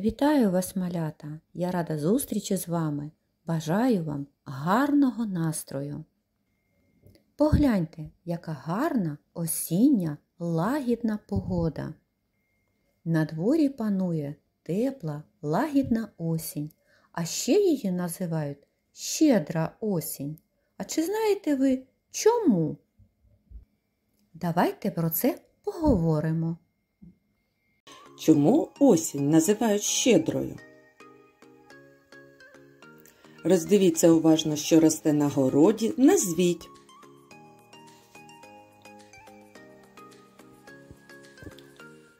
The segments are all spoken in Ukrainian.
Вітаю вас, малята! Я рада зустрічі з вами. Бажаю вам гарного настрою. Погляньте, яка гарна осіння лагідна погода. На дворі панує тепла, лагідна осінь, а ще її називають щедра осінь. А чи знаєте ви чому? Давайте про це поговоримо. Чому осінь називають щедрою? Роздивіться уважно, що росте на городі, назвіть.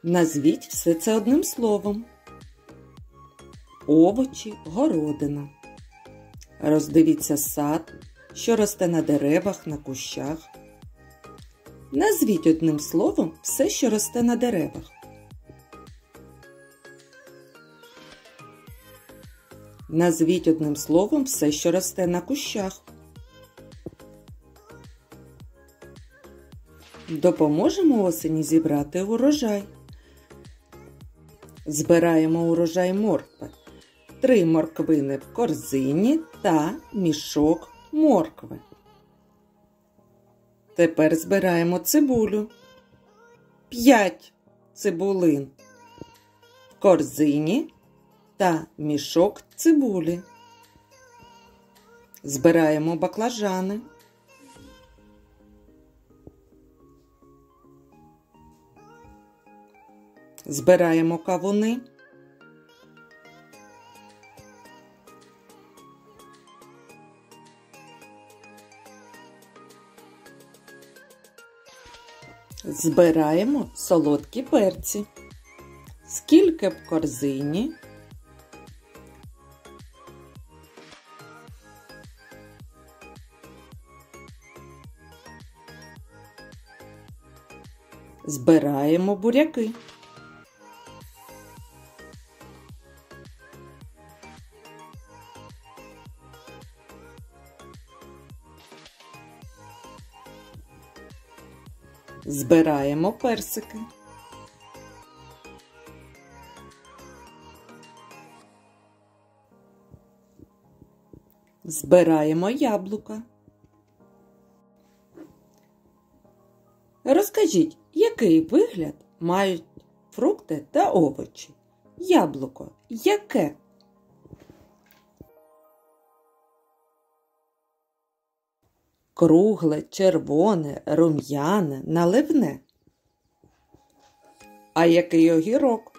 Назвіть все це одним словом. Овочі, городина. Роздивіться сад, що росте на деревах, на кущах. Назвіть одним словом все, що росте на деревах. Назвіть одним словом все, що росте на кущах. Допоможемо осені зібрати урожай. Збираємо урожай моркви. Три морквини в корзині та мішок моркви. Тепер збираємо цибулю. П'ять цибулин в корзині та мішок цибулі. Збираємо баклажани. Збираємо кавуни. Збираємо солодкі перці. Скільки в корзині? Збираємо буряки. Збираємо персики. Збираємо яблука. Розкажіть, який вигляд мають фрукти та овочі? Яблуко яке? Кругле, червоне, рум'яне, наливне. А який огірок?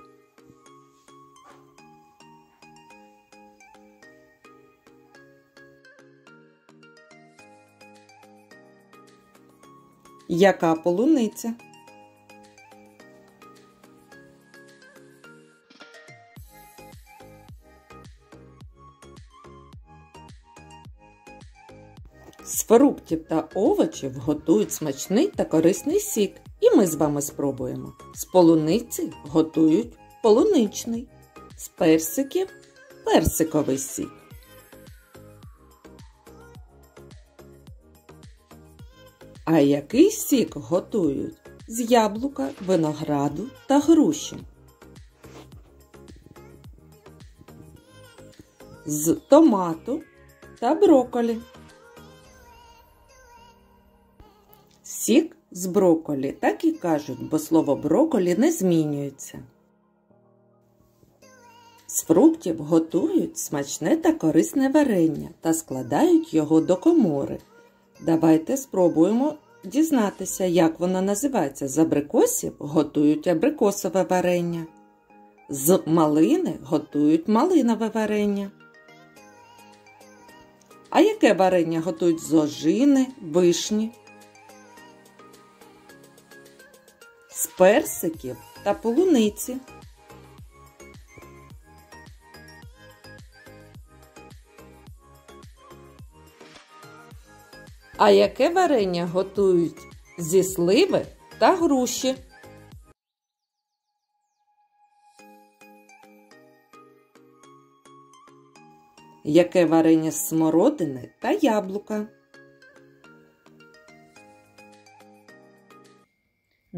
Яка полуниця? З фруктів та овочів готують смачний та корисний сік, і ми з вами спробуємо. З полуниці готують полуничний, з персиків персиковий сік. А який сік готують з яблука, винограду та груші? З томату та броколі. Сік з броколі так і кажуть, бо слово броколі не змінюється. З фруктів готують смачне та корисне варення та складають його до комори. Давайте спробуємо дізнатися, як воно називається. З абрикосів готують абрикосове варення. З малини готують малинове варення. А яке варення готують з ожини, вишні? Персиків та полуниці. А яке варення готують зі сливи та груші? Яке варення з смородини та яблука?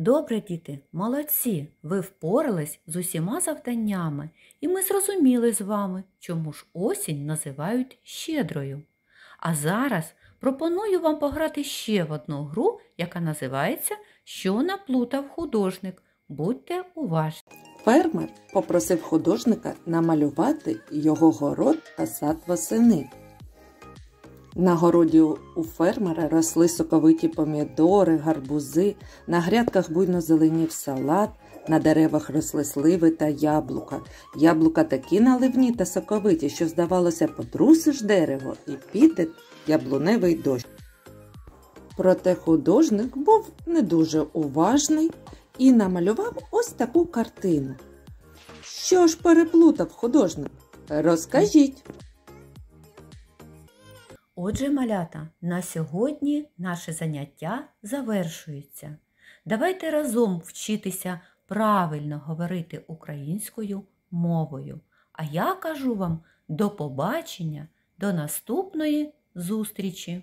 Добре, діти, молодці! Ви впорались з усіма завданнями, і ми зрозуміли з вами, чому ж осінь називають щедрою. А зараз пропоную вам пограти ще в одну гру, яка називається Що наплутав художник. Будьте уважні. Фермер попросив художника намалювати його город та сад восени. На городі у фермера росли соковиті помідори, гарбузи, на грядках буйно зеленів салат, на деревах росли сливи та яблука. Яблука такі наливні та соковиті, що, здавалося, потрусиш дерево і піде яблуневий дощ. Проте художник був не дуже уважний і намалював ось таку картину. Що ж переплутав художник? Розкажіть. Отже, малята, на сьогодні наше заняття завершується. Давайте разом вчитися правильно говорити українською мовою. А я кажу вам до побачення, до наступної зустрічі!